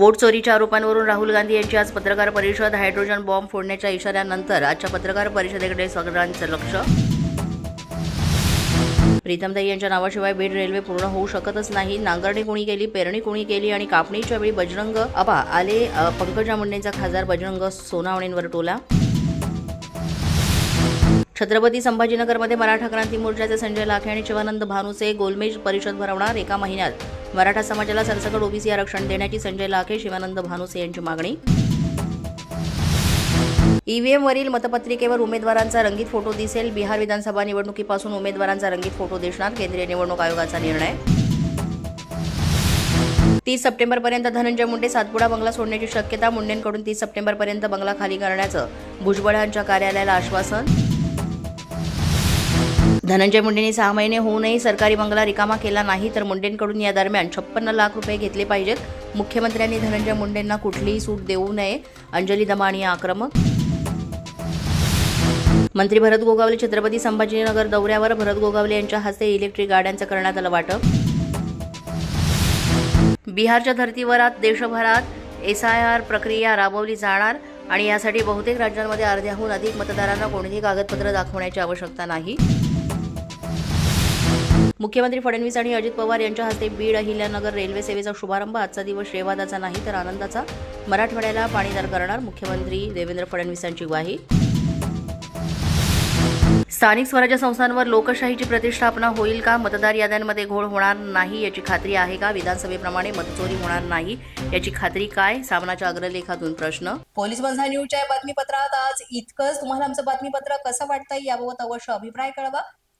Vote चोरीच्या आरोपांवरून राहुल गांधी यांची आज पत्रकार परिषद हायड्रोजन बॉम्ब फोडण्याच्या इशाऱ्यानंतर आजच्या पत्रकार परिषदेकडे सगळ्यांचं लक्ष. प्रीतमताई यांच्या नावाशिवाय बीड रेल्वे पूर्ण होऊ शकतच नाही. नांगरणी कोणी केली पेरणी कोणी केली आणि कापणीच्या वेळी बजरंग अबा आले पंकजा मुंडेंचा खासदार बजरंग सोनावणेंवर टोला. छत्रपती संभाजीनगरमध्ये मराठा क्रांती मोर्चाचे संजय लाखे आणि शिवानंद भानुसे गोलमेज परिषद भरवणार एका महिन्यात. मराठा समाजाला सरसकट ओबीसी आरक्षण देण्याची संजय लाखे शिवानंद भानुसे यांची मागणी. ईव्हीएमवरील मतपत्रिकेवर उमेदवारांचा रंगीत फोटो दिसेल. बिहार विधानसभा निवडणुकीपासून उमेदवारांचा रंगीत फोटो दिसणार. केंद्रीय निवडणूक आयोगाचा निर्णय. तीस सप्टेंबरपर्यंत धनंजय मुंडे सातपुडा बंगला सोडण्याची शक्यता मुंडेंकडून तीस सप्टेंबरपर्यंत बंगला खाली करण्याचं. भुजबळांच्या कार्यालयाला आश्वासन. धनंजय मुंडेंनी सहा महिने होऊनही सरकारी बंगला रिकामा केला नाही तर मुंडेंकडून या दरम्यान छप्पन्न लाख रुपये घेतले पाहिजेत. मुख्यमंत्र्यांनी धनंजय मुंडेंना कुठलीही सूट देऊ नये. अंजली दमाणी आक्रमक. मंत्री भरत गोगावले छत्रपती संभाजीनगर दौऱ्यावर भरत गोगावले यांच्या हस्ते इलेक्ट्रिक गाड्यांचं करण्यात आलं वाटप. बिहारच्या धर्तीवर आज देशभरात एस आय आर प्रक्रिया राबवली जाणार आणि यासाठी बहुतेक राज्यांमध्ये अर्ध्याहून अधिक मतदारांना कोणतीही कागदपत्र दाखवण्याची आवश्यकता नाही. मुख्यमंत्री फडणवीस आणि अजित पवार यांच्या हस्ते बीड अहिल्यानगर रेल्वे सेवेचा शुभारंभ. आजचा दिवस शेवादाचा नाही तर आनंदाचा. मराठवाड्याला पाणीदार करणार मुख्यमंत्री देवेंद्र फडणवीसांची ग्वाही. स्थानिक स्वराज्य संस्थांवर लोकशाहीची प्रतिष्ठापना होईल का? मतदार याद्यांमध्ये घोळ होणार नाही याची खात्री आहे का? विधानसभेप्रमाणे मतचोरी होणार नाही याची खात्री काय? सामनाच्या अग्रलेखातून प्रश्न. पोलीस बंधा न्यूजच्या बातमीपत्रात आज इतकंच. तुम्हाला आमचं बातमीपत्र कसं वाटतंय याबाबत अवश्य अभिप्राय कळवा.